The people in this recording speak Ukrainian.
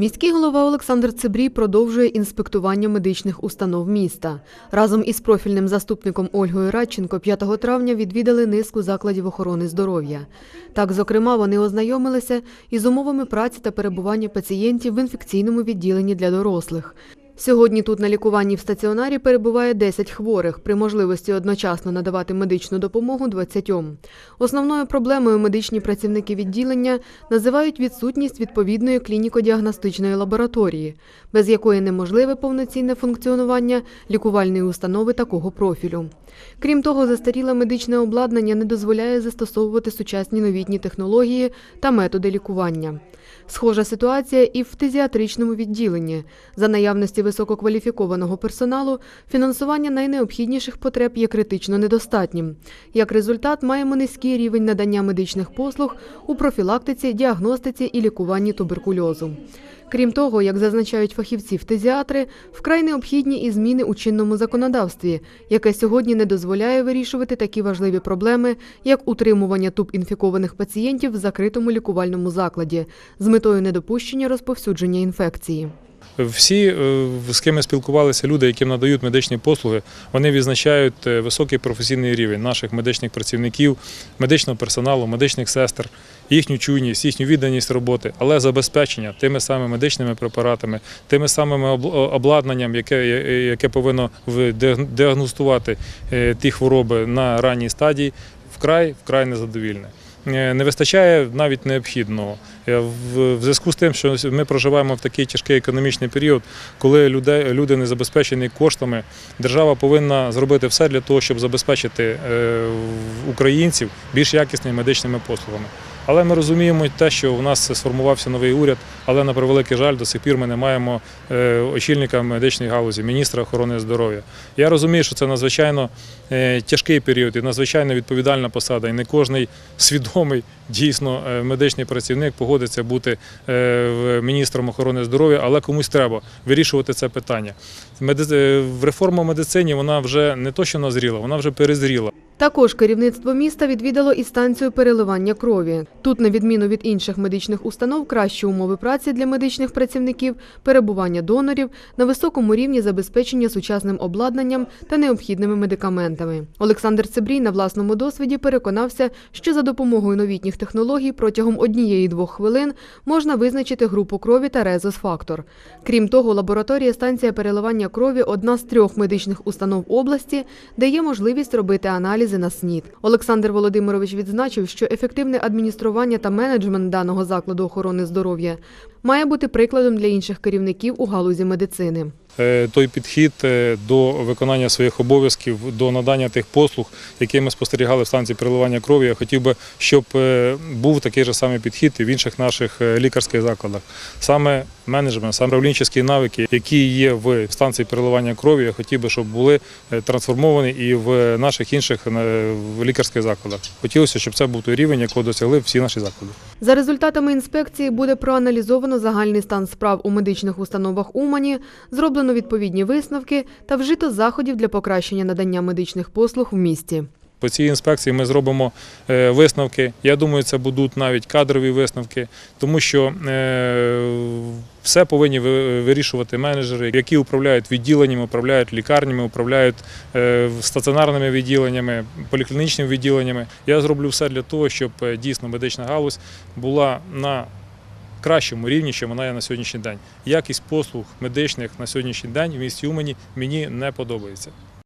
Міський голова Олександр Цибрій продовжує інспектування медичних установ міста. Разом із профільним заступником Ольгою Радченко 5 травня відвідали низку закладів охорони здоров'я. Так, зокрема, вони ознайомилися із умовами праці та перебування пацієнтів в інфекційному відділенні для дорослих. Сьогодні тут на лікуванні в стаціонарі перебуває 10 хворих, при можливості одночасно надавати медичну допомогу 20. Основною проблемою медичні працівники відділення називають відсутність відповідної клініко-діагностичної лабораторії, без якої неможливе повноцінне функціонування лікувальної установи такого профілю. Крім того, застаріле медичне обладнання не дозволяє застосовувати сучасні новітні технології та методи лікування. Схожа ситуація і в фтизіатричному відділенні. За наявності висококваліфікованого персоналу фінансування найнеобхідніших потреб є критично недостатнім. Як результат, маємо низький рівень надання медичних послуг у профілактиці, діагностиці і лікуванні туберкульозу. Крім того, як зазначають фахівці фтизіатри, вкрай необхідні і зміни у чинному законодавстві, яке сьогодні не дозволяє вирішувати такі важливі проблеми, як утримування туб-інфікованих пацієнтів в закритому лікувальному закладі з метою недопущення розповсюдження інфекції. Всі, е, з ким спілкувалися, люди, яким надають медичні послуги, вони відзначають е, високий професійний рівень наших медичних працівників, медичного персоналу, медичних сестер, їхню чуйність, їхню відданість роботи, але забезпечення тими самими медичними препаратами, тими самими обладнанням, яке, яке повинно діагностувати е, ті хвороби на ранній стадії, вкрай вкрай незадовільне. Е, Не вистачає навіть необхідного. Е, В зв'язку з тим, що ми проживаємо в такий тяжкий економічний період, коли люди, не забезпечені коштами, держава повинна зробити все для того, щоб забезпечити українців більш якісними медичними послугами. Але ми розуміємо те, що у нас сформувався новий уряд, але на превеликий жаль, до сих пір ми не маємо е, очільника медичної галузі, міністра охорони здоров'я. Я розумію, що це надзвичайно е, тяжкий період і надзвичайно відповідальна посада, і не кожний свідомий дійсно е, медичний працівник погодиться бути міністром охорони здоров'я, але комусь треба вирішувати це питання. Реформа в медицині вона вже не то, що назріла, вона вже перезріла. Також керівництво міста відвідало і станцію переливання крові. Тут, на відміну від інших медичних установ, кращі умови праці для медичних працівників, перебування донорів на високому рівні забезпечення сучасним обладнанням та необхідними медикаментами. Олександр Цибрій на власному досвіді переконався, що за допомогою новітніх технологій протягом однієї-двох хвилин можна визначити групу крові та резус-фактор. Крім того, лабораторія станція переливання крові одна з трьох медичних установ області, де є можливість робити аналізи на СНІД. Олександр Володимирович відзначив, що ефективне адміністрування та менеджмент даного закладу охорони здоров'я має бути прикладом для інших керівників у галузі медицини. Е, той підхід е, до виконання своїх обов'язків, до надання тих послуг, які ми спостерігали в станції переливання крові. Я хотів би, щоб е, був такий же самий підхід і в інших наших лікарських закладах. Саме менеджмент, саме управлінчі навики, які є в станції переливання крові, я хотів би, щоб були трансформовані і в наших інших лікарських закладах. Хотілося, щоб це був той рівень, якого досягли всі наші заклади. За результатами інспекції буде проаналізовано загальний стан справ у медичних установах Умані, зроблено відповідні висновки та вжито заходів для покращення надання медичних послуг в місті. По цій інспекції ми зробимо е, висновки. Я думаю, це будуть навіть кадрові висновки, тому що е, все повинні ви- вирішувати менеджери, які управляють відділеннями, управляють лікарнями, управляють е, стаціонарними відділеннями, поліклінічними відділеннями. Я зроблю все для того, щоб дійсно медична галузь була на кращому рівні, чим вона є на сьогоднішній день. Якість послуг медичних на сьогоднішній день в місті Умані мені не подобається.